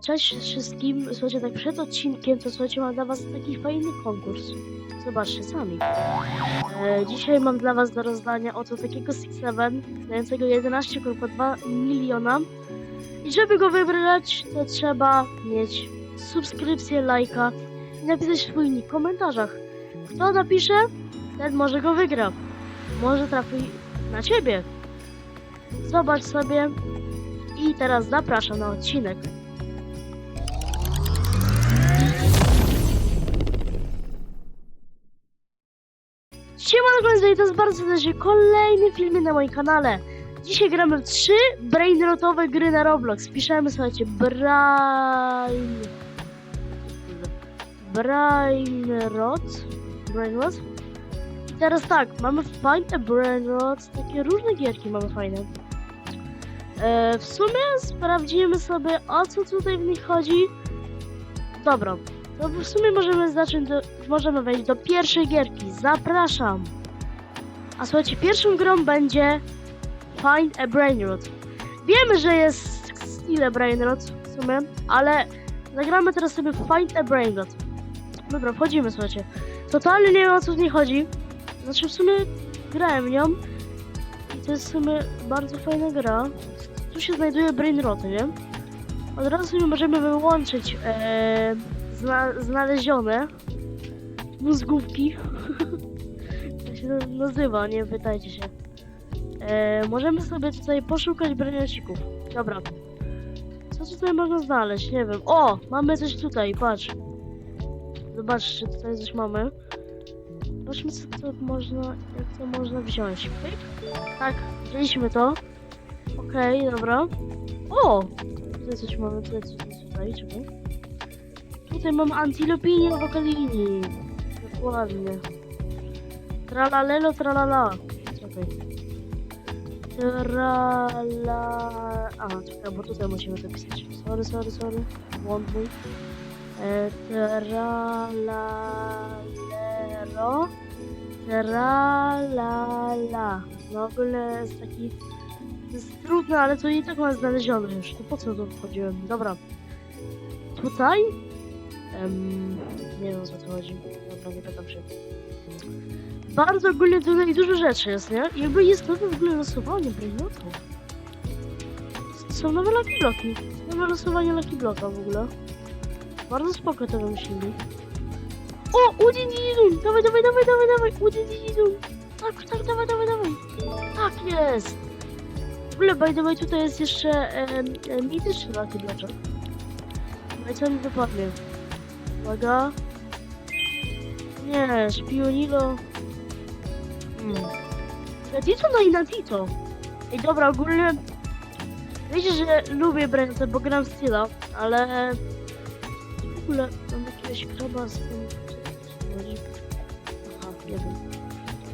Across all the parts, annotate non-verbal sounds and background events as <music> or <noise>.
Cześć wszystkim, słuchajcie, tak przed odcinkiem, to słuchajcie, mam dla was taki fajny konkurs. Zobaczcie sami. E, dzisiaj mam dla was do rozdania oto takiego Six Seven, dającego 11,2 miliona. I żeby go wybrać, to trzeba mieć subskrypcję, lajka i napisać swój nick w komentarzach. Kto napisze, ten może go wygra. Może trafi na ciebie. Zobacz sobie. I teraz zapraszam na odcinek. To jest bardzo serdecznie kolejny film na moim kanale. Dzisiaj gramy w trzy brainrotowe gry na Roblox. Piszemy, słuchajcie, Brain... Brainrot? Brainrot? I teraz tak, mamy a Brainrot, takie różne gierki mamy fajne. E, w sumie sprawdzimy sobie, o co tutaj w nich chodzi. Dobra, to w sumie możemy zacząć, do, możemy wejść do pierwszej gierki. Zapraszam! A słuchajcie, pierwszą grą będzie Find a Brainrot. Wiemy, że jest stile Brainrot w sumie, ale zagramy teraz sobie Find a Brainrot. Dobra, wchodzimy, słuchajcie. Totalnie nie wiem o co w niej chodzi. Znaczy w sumie grałem nią i to jest w sumie bardzo fajna gra. Tu się znajduje Brainroty, nie? Od razu sobie możemy wyłączyć e, zna, znalezione mózgówki. <laughs> Się nazywa, nie pytajcie się. E, możemy sobie tutaj poszukać broniocików. Dobra. Co tutaj można znaleźć? Nie wiem. O! Mamy coś tutaj, patrz. Zobaczcie, tutaj coś mamy. Zobaczmy, co to można, jak to można wziąć. Tak, wzięliśmy to. Okej, dobra. O! Tutaj coś mamy, tutaj, tutaj, tutaj. Tutaj mam Antilopini Wokalini. Dokładnie. Tralalelo, tralala. Czekaj. Trala... A, czekaj, bo tutaj musimy to pisać. Sorry, sorry, sorry. Błąd mój. E, tralalero. Tralala. No ogólnie jest taki... To jest trudne, ale to i tak mam znalezione już. To po co tu wchodziłem? Dobra. Tutaj? Em, nie wiem o co tu chodzi. Dobra, nie pytam się. Bardzo ogólnie tutaj dużo rzeczy jest, nie? I Jakby jest nowe w ogóle losowanie brainotów. Są nowe Lucky Bloki. Nowe losowanie Lucky Bloka w ogóle. Bardzo spoko to wymyślili. O! Udididum! Dawaj, dawaj, dawaj, dawaj, dawaj! Udididum! Tak, tak, dawaj, dawaj, dawaj! Tak jest! W ogóle, by the way, tutaj jest jeszcze e, e, mityczny Lucky Bloczek. No i co mi wypadnie? Uwaga. Nie, szpionilo. Hmm. Natito no i Natito. Ej, dobra, ogólnie... Wiecie, że lubię Brenta, bo gram Styla, ale... W ogóle mam jakiegoś kraba z. Aha, nie wiem.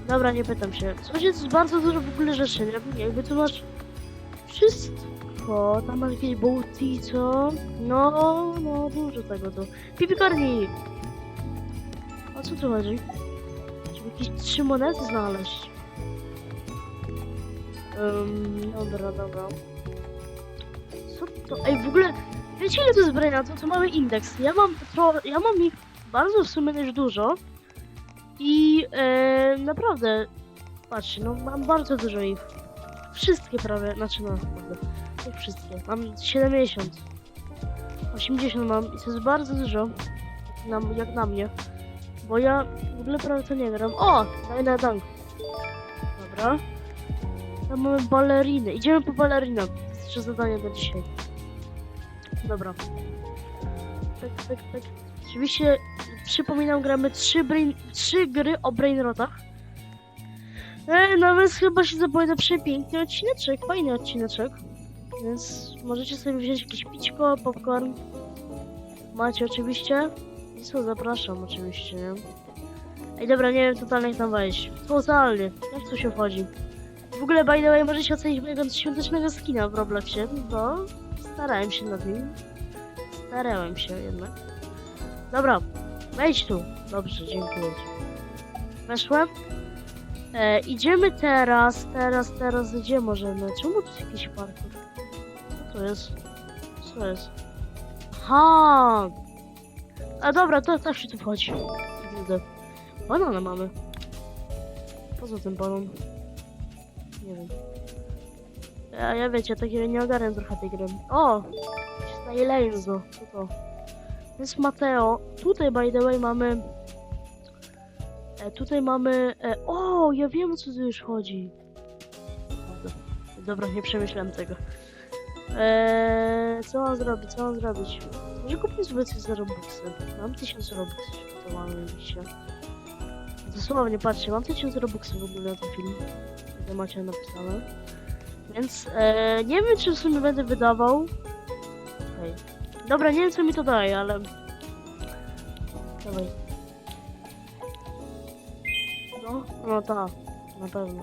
Dobra, nie pytam się. Słuchajcie, jest bardzo dużo w ogóle rzeczy, nie? Jakby tu masz... Wszystko. Tam masz jakieś booty, co? No, no, dużo tego tu. Pipikarni! O co tu chodzi? Jakieś trzy monety znaleźć. Um, dobra, dobra. Co to? Ej, w ogóle, wiecie ile to jest? To, to mamy indeks. Ja mam, tro, ja mam ich bardzo w sumie też dużo. I e, naprawdę, patrzcie, no mam bardzo dużo ich. Wszystkie prawie, znaczy no, naprawdę, nie wszystkie. Mam 70. 80 mam i to jest bardzo dużo. Na, jak na mnie. Bo ja w ogóle prawie nie gram. O! Daj na dank. Dobra. Tam mamy baleriny. Idziemy po balerinę. To jest jeszcze zadanie na dzisiaj. Dobra. Tak, tak, tak. Oczywiście przypominam, gramy trzy, brain, trzy gry o brainrotach. E, nawet chyba się zapowiada przepiękny odcineczek, fajny odcineczek. Więc możecie sobie wziąć jakieś pićko, popcorn. Macie oczywiście. Co, zapraszam oczywiście, nie? Ej, dobra, nie wiem totalnie jak tam wejść. Totalnie, jak tu się wchodzi? W ogóle, by the way, możecie ocenić mojego świątecznego skina w Robloxie, bo starałem się nad nim. Starałem się jednak. Dobra, wejdź tu. Dobrze, dziękuję ci. Weszłem. E, idziemy teraz, teraz, teraz, gdzie możemy? Czemu tu jest jakiś parkour? Co to jest? Co jest? Ha! A dobra, to też się tu wchodzi. Kurde. Banana mamy. Po co ten banan? Nie wiem. Ja, ja wiecie, takiego nie ogarniam trochę tej gry. O! Staje Lenzo. Co? To jest Mateo. Tutaj, by the way, mamy... E, tutaj mamy... E, o! Ja wiem, o co tu już chodzi. Dobra, nie przemyślałem tego. Eee, co mam zrobić, co mam zrobić? Może kupię coś za Robuxy. Mam 1000 Robuxów przygotowane dzisiaj. Dosłownie, patrzcie, mam 1000 Robuxów w ogóle na ten film. Jak macie napisane. Więc e, nie wiem, czy w sumie będę wydawał. Okej. Dobra, nie wiem, co mi to daje, ale... Dawaj. No, no tak, na pewno.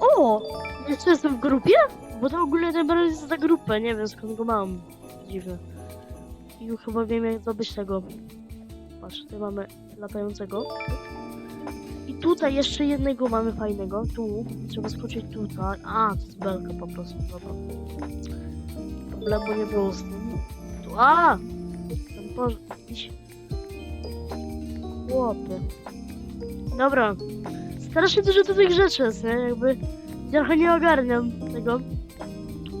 O! Jeszcze jestem w grupie? Bo to ogólnie ten jest za grupę, nie wiem skąd go mam. Dziwne. I chyba wiem jak zdobyć tego. Patrz, tutaj mamy latającego. I tutaj jeszcze jednego mamy fajnego. Tu. Trzeba skoczyć tutaj. A, to jest belka po prostu. Dobra. Problemu nie było z tym. Tu. A! Ten. Chłopie. Dobra. Strasznie dużo tutaj rzeczy jest, nie? Jakby trochę nie ogarniam tego.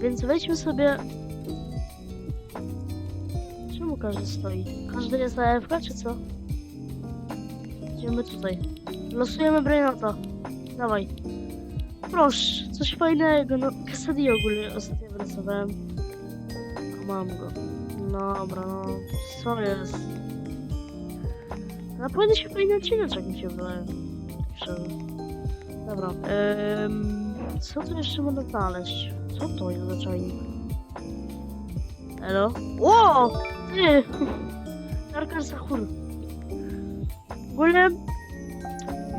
Więc wejdźmy sobie. Każdy stoi? Każdy jest na AFK, czy co? Idziemy tutaj. Losujemy Brainota. Dawaj. Proszę, coś fajnego. No, Cassidy ogólnie ostatnio wylosowałem. O, Mam go. Dobra, no. Co jest? Naprawdę się fajny odcineczek mi się wydaje. Dobra. Ym, co tu jeszcze można znaleźć? Co to jest za czajnik? Elo? O! Ty! Darkar Sahur. W ogóle...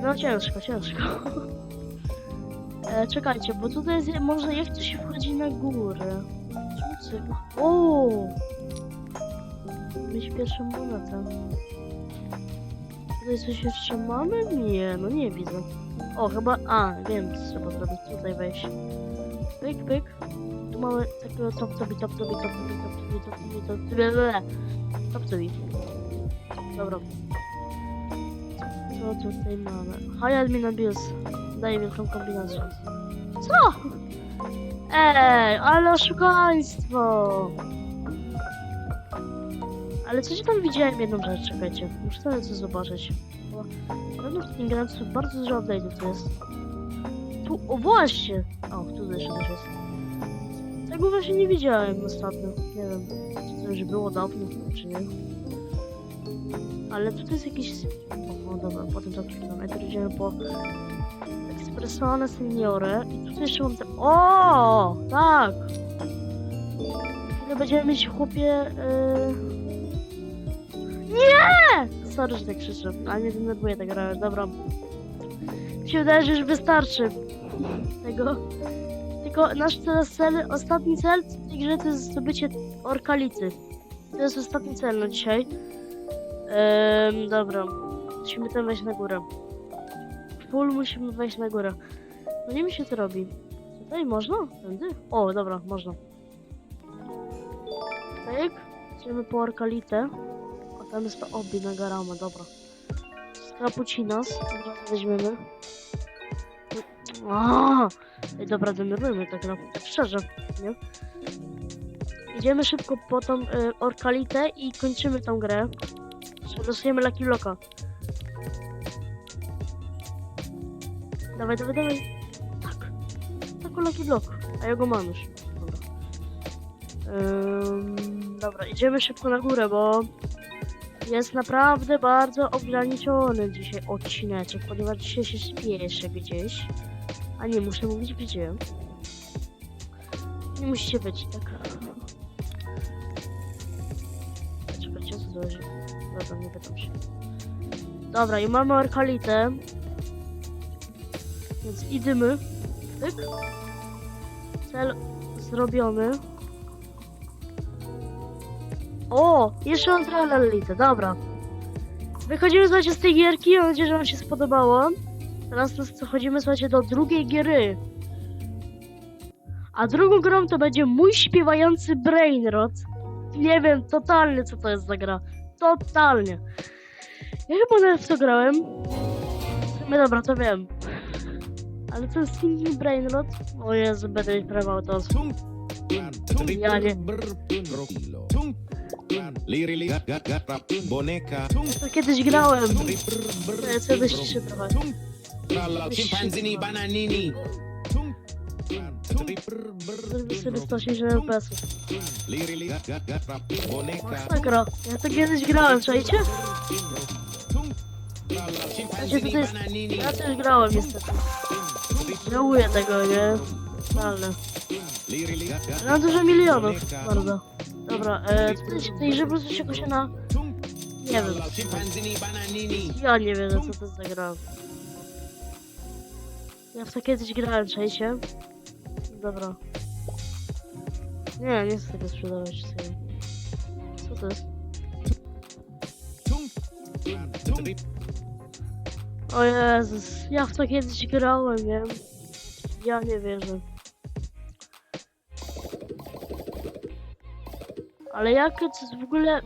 No ciężko, ciężko. <laughs> E, czekajcie, bo tutaj jest, może jak to się wchodzi na górę? Czemu? O! Mieć pierwszą monetę. Tutaj coś jeszcze mamy? Nie, no nie widzę. O, chyba. A, wiem, co trzeba zrobić. Tutaj wejść. Pyk, pyk. Mamy takiego top tobi, top tobi, top tobi, top tobi, top tobi, top tobi, top tobi. Dobra. Co tutaj mamy? High admin abuse. Daję wielką kombinację. Co? Ej, ale oszukaństwo! Ale coś tam widziałem jedną rzecz, czekajcie. Muszę sobie coś zobaczyć. Bo pewno w tym granicy bardzo dużo update'ów tu jest. Tu, o właśnie! O, tu jeszcze coś jest. Tego właśnie nie widziałem ostatnio. Nie wiem, czy to już było dawno, czy nie. Ale tutaj jest jakiś... O, o dobra, potem to przeczytam. Najpierw idziemy po... Espressoane Seniore. I tutaj jeszcze mam te... O, tak! Będziemy mieć chłopie... Yy... Nie! Sorry, że tak krzyczę, ale mnie denerwuje ta gra, dobra. Mi się wydaje, że już wystarczy tego. Tylko nasz teraz cel, ostatni cel w tej grze to jest zdobycie orkalicy. To jest ostatni cel na dzisiaj. Ehm, dobra. Musimy tam wejść na górę. Full musimy wejść na górę. No nie mi się to robi. Tutaj można? Tędy? O, dobra, można. Tak. Idziemy po orkalitę. O, tam jest to obi na garama, dobra. Od razu weźmiemy. Ej, dobra, denerwujemy tak tak szczerze, nie? Idziemy szybko po tą y, orkalitę i kończymy tą grę. Losujemy Lucky Blocka. Dawaj, dawaj, dawaj. Tak. Tak, o Lucky Block. A ja go mam już. Dobra. Ym, dobra, idziemy szybko na górę, bo jest naprawdę bardzo ograniczony dzisiaj odcineczek, ponieważ dzisiaj się śpieszę gdzieś. A nie, muszę mówić gdzie. Nie musicie być, tak. Czekajcie, co to jest? Dobra, nie pytam się. Dobra, i mamy orkalitę. Więc idziemy. Tyk. Cel zrobiony. O! Jeszcze mam tralalitę, dobra. Wychodzimy, słuchajcie, z tej gierki. Mam nadzieję, że wam się spodobało. Teraz to przechodzimy, słuchajcie, do drugiej gry. A drugą grą to będzie mój śpiewający Brainrot. nie wiem totalnie co to jest za gra. Totalnie. Ja chyba nawet to grałem. Sumie dobra, to wiem. Ale ten Singing Brain Rot? O Jezu, będę mieć prawo to. Ja nie. To kiedyś grałem. To jest kiedyś się trochę. Chimpanzini, bananini. Zrobię sobie 180 FPS. Lirili, gat, gat, gat, rap, boneka. Masakra. Ja to kiedyś grałem, czajcie? Chimpanzini, tutaj, bananini. ja też grałem niestety. Żałuję tego, nie? Ale. Gat, Mam dużo milionów, bardzo. Dobra, e, tutaj, się- tej po prostu się na... Nie wiem. Ja nie wiem, co to jest za gra. Ja w to kiedyś grałem, czajcie? Dobra. Nie, nie chcę tego sprzedawać sobie. Co to jest? O Jezus, ja w to kiedyś grałem, nie? Ja nie wierzę. Ale jak w ogóle...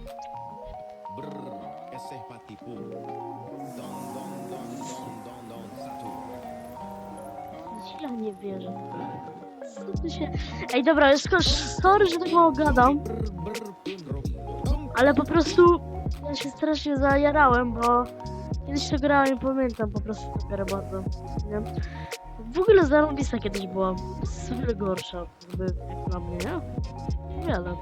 Ja nie wierzę. Co tu się... Ej, dobra, jest tylko sorry, że tak mało gadam, ale po prostu ja się strasznie zajarałem, bo kiedyś to grałem i pamiętam po prostu tę grę bardzo, nie? W ogóle zarąbista kiedyś była, jest wiele gorsza, jakby jak na mnie, nie? Wiele.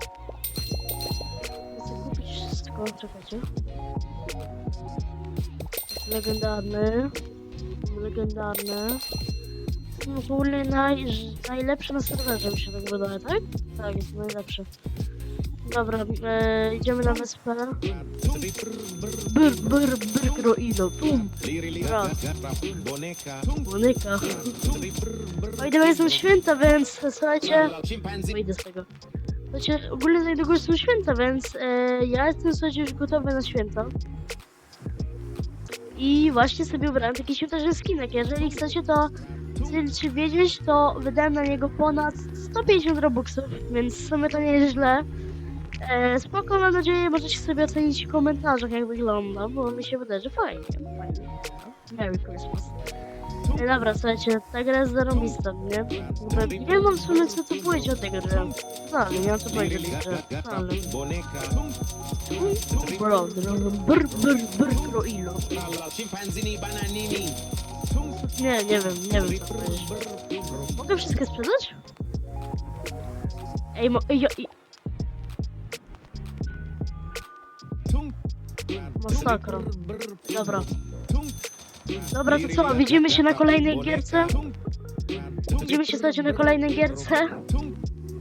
Chcę kupić wszystko, czekajcie. Legendarny, legendarny. Ogóle naj, najlepszy na serwerze mi się tak wydaje, tak? Tak, jest najlepszy. Dobra, e, idziemy na wyspę. Tum, Lirili, Bra. gat, gat, rap, boneka. No i teraz są święta, więc słuchajcie, wyjdę z tego. Słuchajcie, ogólnie za są święta, więc e, ja jestem słuchajcie już gotowy na święta. I właśnie sobie ubrałem taki świąteczny skinek. Jeżeli chcecie to chcecie wiedzieć, to wydałem na niego ponad 150 robuxów, więc w sumie to nie jest źle. E, spoko, mam nadzieję, możecie sobie ocenić w komentarzach jak wygląda, bo mi się wydaje, że fajnie. fajnie. No, Merry Christmas. E, dobra, słuchajcie, ta gra jest zarąbista, nie? Jakby, nie mam w sumie co tu powiedzieć o tej grze. No, nie mam co powiedzieć o tej grze. Ale... rap, boneka. Bro, brr, brr, brr, kroilo. Tralla, chimpanzini, bananini. Nie, nie wiem, nie wiem co powiedzieć. Mogę wszystkie sprzedać? Ej, mo... Ej, i- Masakra. Dobra. Dobra, to co? Widzimy się na kolejnej gierce? Widzimy się, słuchajcie, na kolejnej gierce.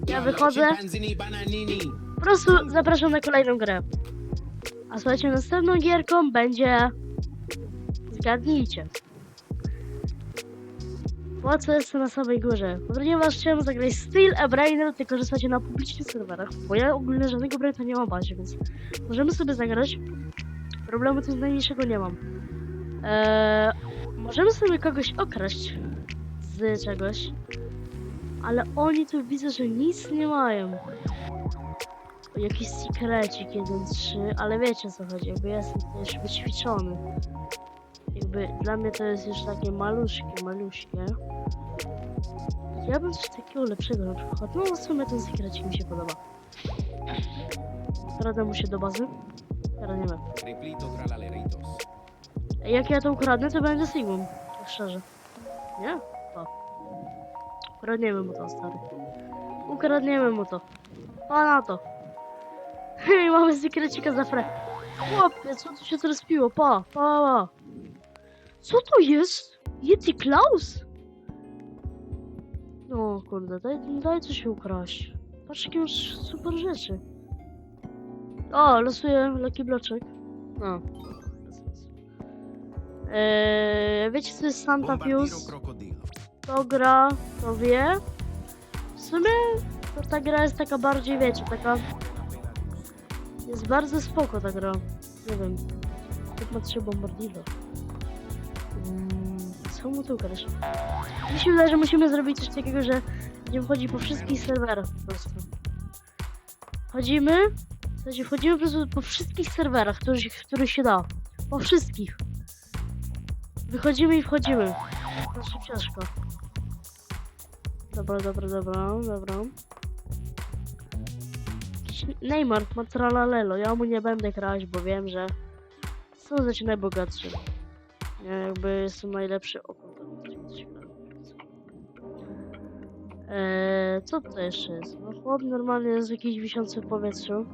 Ja wychodzę. Po prostu zapraszam na kolejną grę. A słuchajcie, następną gierką będzie... Zgadnijcie. Co jest na samej górze? Ponieważ chciałem zagrać Steel a Brainer, tylko że słuchajcie na publicznych serwerach. Bo ja ogólnie żadnego braina nie mam bazie, więc możemy sobie zagrać. Problemu tu najmniejszego nie mam. Eee, możemy sobie kogoś okraść z czegoś. Ale oni tu widzę, że nic nie mają. Jakiś sekrecik 1-3, ale wiecie o co chodzi, jakby ja jestem już wyćwiczony. Jakby dla mnie to jest już takie maluszkie, maluśkie. Ja bym coś takiego lepszego na przykład. No w sumie ten sekrecik mi się podoba. Radę mu się do bazy. Teraz nie wiem. Jak ja to ukradnę, to będzie Sigmund. Tak szczerze. Nie? To. Ukradniemy mu to, stary. Ukradniemy mu to. Pa na to. <laughs> Hej, mamy sekrecika za fre. Chłopie, co tu się teraz piło? Pa, pa, pa. Co to jest? Yeti Klaus? No kurde, daj, daj coś ukraść. Patrz jakie masz super rzeczy. O, losuję Lucky Bloczek. No. Eee, wiecie co jest Santa Pius? Kto gra, to wie. W sumie to ta gra jest taka bardziej, wiecie, taka... Jest bardzo spoko ta gra. Nie wiem. Ma trzy bombardilo. Co mu tu ukraść? Mi się wydaje, że musimy zrobić coś takiego, że będziemy chodzić po wszystkich serwerach po prostu. Chodzimy Słuchajcie, wchodzimy po prostu po wszystkich serwerach, których, których się da. Po wszystkich. Wychodzimy i wchodzimy. Na szybciaszko. Dobra, dobra, dobra, dobra. Neymar ma tralalelo. Ja mu nie będę grać, bo wiem, że są znaczy najbogatszy. Ja jakby jestem najlepszy. O kurde, coś źle. Eee, co to jeszcze jest? No chłop normalnie jest jakiś wiszący w powietrzu.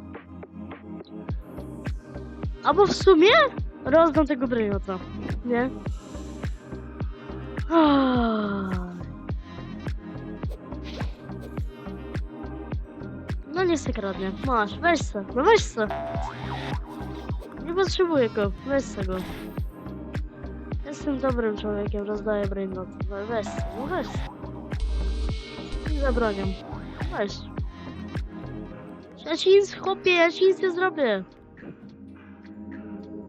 Albo w sumie rozdam tego broniota. Nie? No nie se kradnie. Masz, weź se. No weź se. Nie potrzebuję go. Weź se go. Jestem dobrym człowiekiem, rozdaję brainrot. No weź. No weź. Nie zabroniam. Weź. Ja ci nic, chłopie, ja ci nic nie zrobię.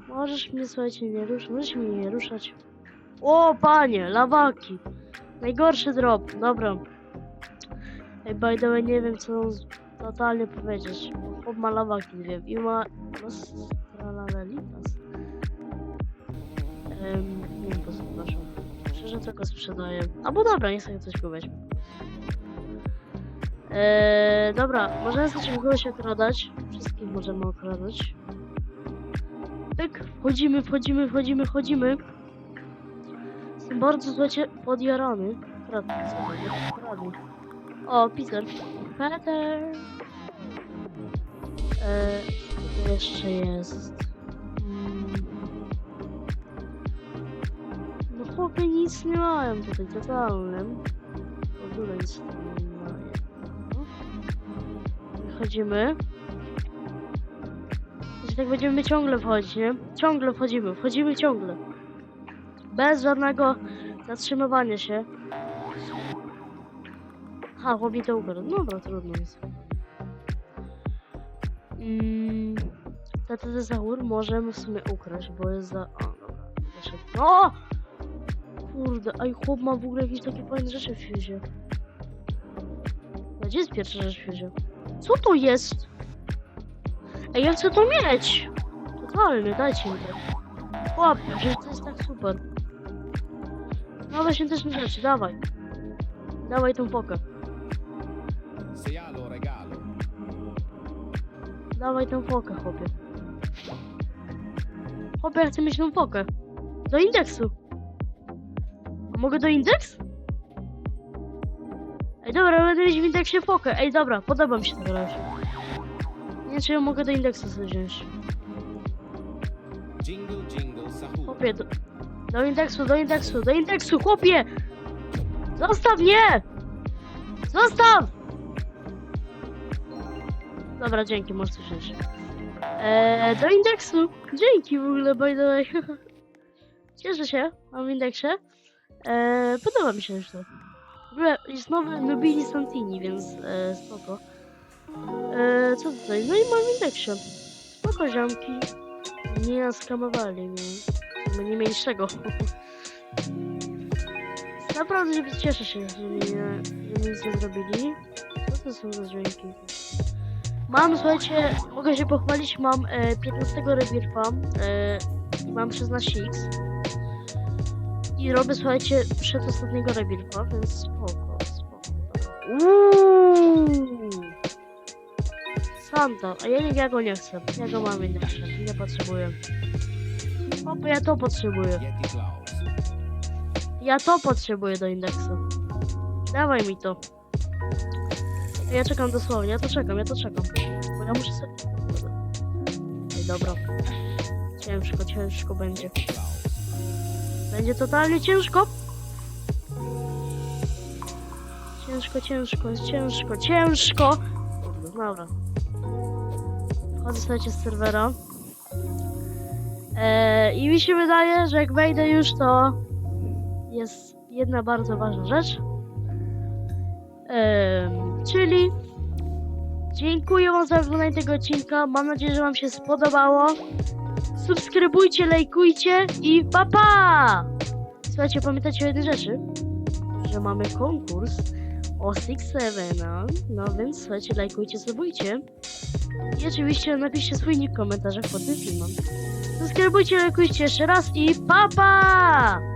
Możesz mnie, słuchajcie, nie ruszać. Możesz mnie nie ruszać. O, panie, lawaki. Najgorszy drop, dobra. Ej, by the way, nie wiem, co totalnie powiedzieć. Chłop ma lawaki, nie wiem. I ma... Nostralalelitas. Ehm, nie Szczerze, co go sprzedaję. Albo dobra, nie chcę coś kupić. Eee, dobra, możemy sobie kogoś okradać. Wszystkich możemy okradać. Pyk, wchodzimy, wchodzimy, wchodzimy, wchodzimy. Jestem bardzo, słuchajcie, podjarany. Jest? Kradny. O, Peter. Peter. Eee, co jeszcze jest? No nic nie mają tutaj, totalnym. W ogóle nic nie mają. Wychodzimy. Że tak będziemy ciągle wchodzić, nie? Ciągle wchodzimy, wchodzimy ciągle. Bez żadnego zatrzymywania się. Ha, chłop to ukradł. Dobra, trudno jest. Mm, ten zachór możemy w sumie ukraść, bo jest za... O, dobra. O! Kurde, a i chłop ma w ogóle jakieś takie fajne rzeczy w świecie. A Gdzie jest pierwsza rzecz w świecie? Co to jest? Ej, ja chcę to mieć! Totalnie, dajcie mi to. Chłopie, przecież to jest tak super. Nowe świąteczne rzeczy, dawaj. Dawaj tą pokę. Dawaj tą fokę, chłopie. Chłopie, ja chcę mieć tą fokę. Do indeksu. Mogę do indeks? Ej, dobra, będę mieć w indeksie fokę. Ej, dobra, podoba mi się to grać. Nie wiem, czy ja mogę do indeksu sobie wziąć. Jingle, jingle, sahur. Chłopie, do, do indeksu, do indeksu, do indeksu, chłopie! Zostaw mnie! Zostaw! Dobra, dzięki, możesz wziąć. Eee, do indeksu. Dzięki w ogóle, by the way. <laughs> Cieszę się, mam w indeksie. Eee, podoba mi się ogóle jest nowy Nubini Santini, więc e, spoko. Eee, co tutaj? No i mam indeksie. Spoko, ziomki. Nie skamowali mnie. My nie mieli czego. <laughs> Naprawdę że cieszę się, że mi, że nic nie zrobili. Co to są za dźwięki? Mam, słuchajcie, mogę się pochwalić, mam e, 15 rebirfa e, mam 16x. I robię, słuchajcie, przedostatniego rebirfa, więc spoko, spoko. Uuu! Santa, a ja, nie, ja go nie chcę. Ja go mam inaczej, nie potrzebuję. O, bo ja to potrzebuję. Ja to potrzebuję do indeksu. Dawaj mi to. Ja czekam dosłownie, ja to czekam, ja to czekam. Bo ja muszę sobie... Dobra. Ciężko, ciężko będzie. Będzie totalnie ciężko. Ciężko, ciężko, ciężko, ciężko. Dobra. Wchodzę słuchajcie z serwera. Eee, I mi się wydaje, że jak wejdę już, to jest jedna bardzo ważna rzecz. Em, czyli dziękuję wam za oglądanie tego odcinka. Mam nadzieję, że wam się spodobało. Subskrybujcie, lajkujcie i pa pa! Słuchajcie, pamiętajcie o jednej rzeczy, że mamy konkurs o Six Seven, no więc słuchajcie, lajkujcie, subujcie. I oczywiście napiszcie swój nick w komentarzach pod tym filmem. Subskrybujcie, lajkujcie jeszcze raz i pa pa!